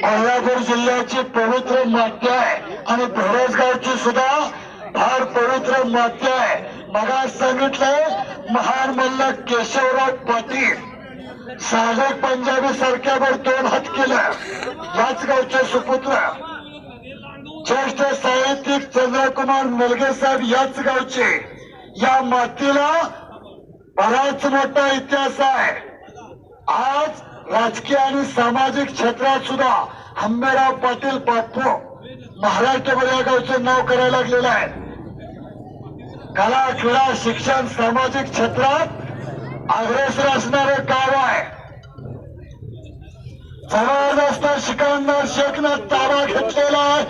कोल्हापूर जिल्ह्याची पवित्र माती आहे आणि बेरोजगारची सुद्धा फार पवित्र माती आहे. मगा सांगितलंय महान मल्ल केशवराव पाटील. साधक पंजाबी सारख्यावर दोन हात केलं. याच गावचे सुपुत्र. ज्येष्ठ साहित्यिक चंद्रकुमार मेलगे साहेब याच गावचे. या मातीला बराच मोठा इतिहास आहे. आज राजकीय आणि सामाजिक क्षेत्रात सुद्धा आंबेराव पाटील बापू महाराष्ट्रभर या गावचं नाव करायला लागलेलं आहे. कला क्रीडा शिक्षण सामाजिक क्षेत्रात अग्रेसर असणारे गाव आहे. जबरदस्त शिकवणार शेखनं ताबा घेतलेला आहे.